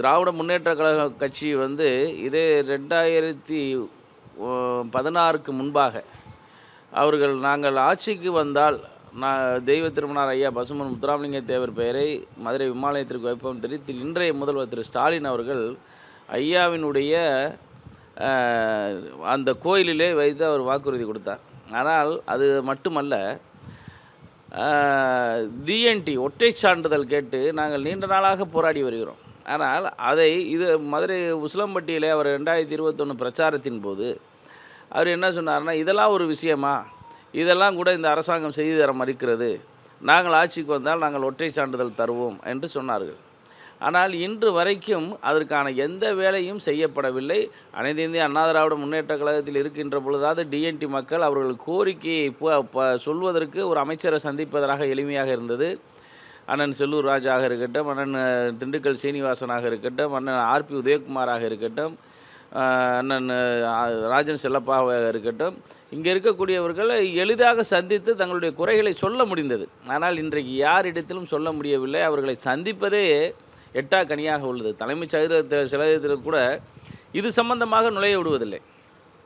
திராவிட முன்னேற்ற கழக கட்சி வந்து இதே ரெண்டாயிரத்தி பதினாறுக்கு முன்பாக அவர்கள் நாங்கள் ஆட்சிக்கு வந்தால் நான் தெய்வ திருமணார் ஐயா பசுமன் முத்துராமலிங்க தேவர் பெயரை மதுரை விமாலயத்திற்கு வைப்போம் தெரிவித்து இன்றைய முதல்வர் திரு. ஸ்டாலின் அவர்கள் ஐயாவினுடைய அந்த கோயிலிலே வைத்து அவர் வாக்குறுதி கொடுத்தார். ஆனால் அது மட்டுமல்ல டிஎன்டி ஒற்றை சான்றிதழ் கேட்டு நாங்கள் நீண்ட நாளாக போராடி வருகிறோம். ஆனால் அதை இது மதுரை உசிலம்பட்டியில் அவர் ரெண்டாயிரத்தி இருபத்தொன்று பிரச்சாரத்தின் போது அவர் என்ன சொன்னார்னா இதெல்லாம் ஒரு விஷயமா? இதெல்லாம் கூட இந்த அரசாங்கம் செய்து தர மறுக்கிறது. நாங்கள் ஆட்சிக்கு வந்தால் நாங்கள் ஒற்றை சான்றிதழ் தருவோம் என்று சொன்னார்கள். ஆனால் இன்று வரைக்கும் அதற்கான எந்த வேலையும் செய்யப்படவில்லை. அனைத்து இந்திய அண்ணா திராவிட முன்னேற்ற கழகத்தில் இருக்கின்ற பொழுதாவது டிஎன்டி மக்கள் அவர்கள் கோரிக்கையை ப- ப- சொல்வதற்கு ஒரு அமைச்சரை சந்திப்பதாக எளிமையாக இருந்தது. அண்ணன் செல்லூர் ராஜாக இருக்கட்டும் அண்ணன் திண்டுக்கல் சீனிவாசனாக இருக்கட்டும் அண்ணன் ஆர்பி உதயகுமாராக இருக்கட்டும் அண்ணன் ராஜன் செல்லப்பாவாக இருக்கட்டும் இங்கே இருக்கக்கூடியவர்களை எளிதாக சந்தித்து தங்களுடைய குறைகளை சொல்ல முடிந்தது. ஆனால் இன்றைக்கு யாரிடத்திலும் சொல்ல முடியவில்லை. அவர்களை சந்திப்பதே எட்டா கனியாக உள்ளது. தலைமைச் செயலகத்தில் செயலகத்தில் கூட இது சம்பந்தமாக நுழைய விடுவதில்லை.